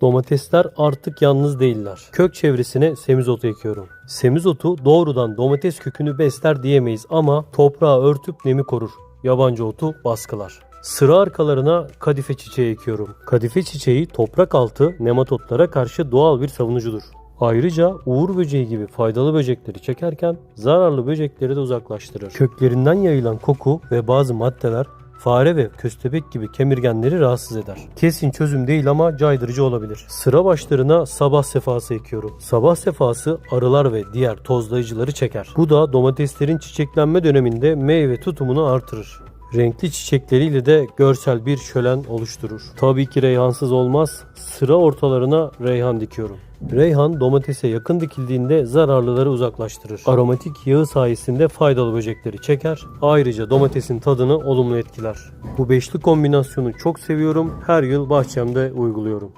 Domatesler artık yalnız değiller. Kök çevresine semizotu ekiyorum. Semizotu doğrudan domates kökünü besler diyemeyiz ama toprağı örtüp nemi korur. Yabancı otu baskılar. Sıra arkalarına kadife çiçeği ekiyorum. Kadife çiçeği toprak altı nematotlara karşı doğal bir savunucudur. Ayrıca uğur böceği gibi faydalı böcekleri çekerken zararlı böcekleri de uzaklaştırır. Köklerinden yayılan koku ve bazı maddeler fare ve köstebek gibi kemirgenleri rahatsız eder. Kesin çözüm değil ama caydırıcı olabilir. Sıra başlarına sabah sefası ekiyorum. Sabah sefası arılar ve diğer tozlayıcıları çeker. Bu da domateslerin çiçeklenme döneminde meyve tutumunu artırır. Renkli çiçekleriyle de görsel bir şölen oluşturur. Tabii ki reyhansız olmaz. Sıra ortalarına reyhan dikiyorum. Reyhan domatese yakın dikildiğinde zararlıları uzaklaştırır. Aromatik yağı sayesinde faydalı böcekleri çeker. Ayrıca domatesin tadını olumlu etkiler. Bu beşli kombinasyonu çok seviyorum. Her yıl bahçemde uyguluyorum.